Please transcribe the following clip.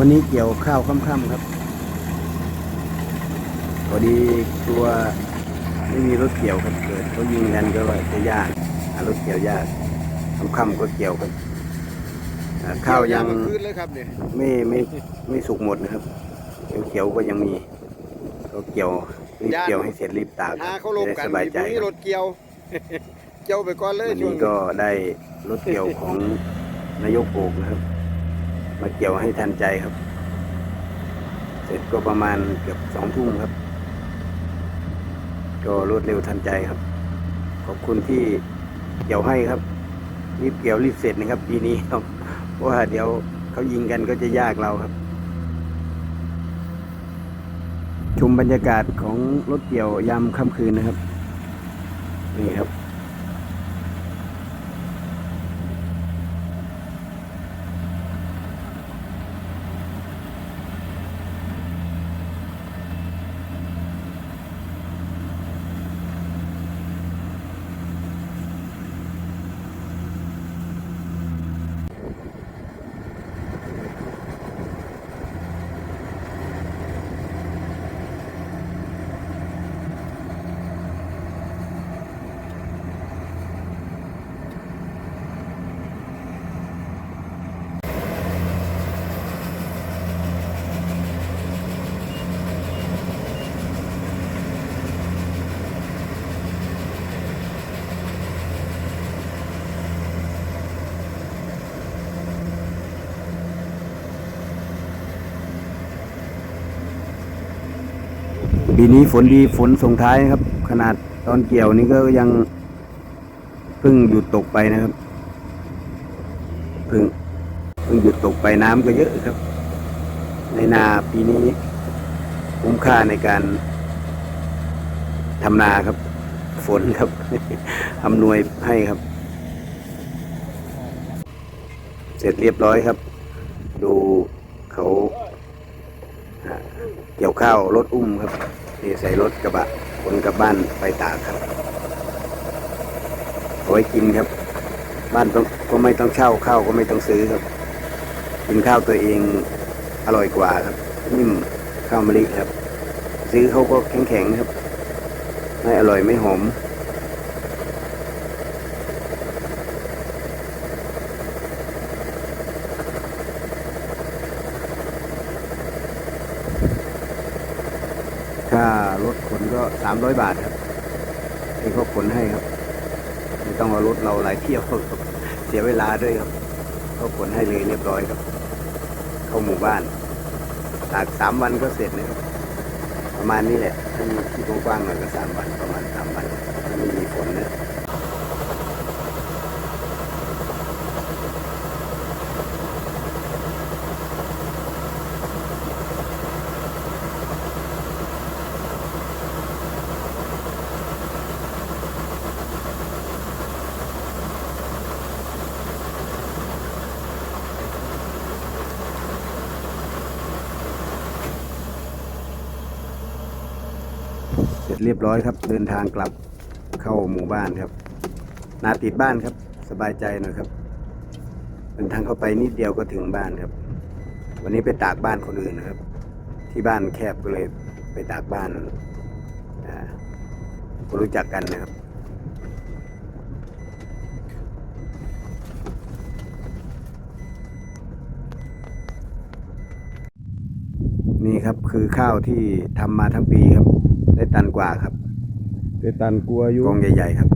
วันนี้เกี่ยวข้าวค่ำๆครับพอดีตัวไม่มีรถเกี่ยวครับเกิดเขายิงกันก็ว่าจะยากหารถเกี่ยวยากค่ำๆก็เกี่ยวครับอ่าข้าวยังเมื่อคืนเลยครับเนี่ยไม่ไม่ไม่สุกหมดนะครับเขียวๆก็ยังมีก็เกี่ยวรีบเกี่ยวให้เสร็จรีบตากหาเขาลจะมได้กันสบายใจมีครับรถเกี่ยวเกี่ยวไปก่อนเลยวันช่วนี้งก็ได้รถเกี่ยวของนายกโอกนะครับ มาเกี่ยวให้ทันใจครับ เสร็จก็ประมาณเกือบสองทุ่มครับ ก็รวดเร็วทันใจครับ ขอบคุณที่เกี่ยวให้ครับ รีบเกี่ยวรีบเสร็จนะครับ ปีนี้ครับ เพราะว่าเดี๋ยวเขายิงกันก็จะยากเราครับ ชมบรรยากาศของรถเกี่ยวยามค่ำคืนนะครับ นี่ครับ ปีนี้ฝนดีฝนส่งท้ายนะครับ ขนาดตอนเกี่ยวนี่ก็ยังเพิ่งหยุดตกไปนะครับเพิ่งเพิ่งหยุดตกไปน้ำก็เยอะครับ ในนาปีนี้คุ้มค่าในการทำนาครับ ฝนครับอำนวยให้ครับ เสร็จเรียบร้อยครับ ดูเขาเกี่ยวข้าวรถอุ้มครับ นี่ใส่รถกระบะขนกลับบ้านไปตากครับเอาไว้กินครับ บ้านต้องก็ไม่ต้องเช่าข้าวก็ไม่ต้องซื้อครับ กินข้าวตัวเองอร่อยกว่าครับ นิ่มข้าวมะลิครับ ซื้อเขาก็แข็งๆครับ ไม่อร่อยไม่หอม ค่ารถขนก็สามร้อยบาทครับที่เขาขนให้ครับไม่ต้องเอารถเราหลายเที่ยวครับเสียเวลาด้วยครับเขาขนให้เลยเรียบร้อยครับ เข้าหมู่บ้านตากสามวันก็เสร็จนะครับประมาณนี้แหละถ้ามีที่กว้างๆหน่อยก็สามวันประมาณสามวันถ้าไม่มีฝนนะ เสร็จเรียบร้อยครับ เดินทางกลับเข้าหมู่บ้านครับ นาติดบ้านครับ สบายใจหน่อยครับ เดินทางเข้าไปนิดเดียวก็ถึงบ้านครับ วันนี้ไปตากบ้านคนอื่นนะครับ ที่บ้านแคบก็เลยไปตากบ้านอ่าคนรู้จักกันนะครับนี่ครับคือข้าวที่ทำมาทั้งปีครับ ได้ตันกว่าครับเดตันกลัวอยู่กองใหญ่ๆครับ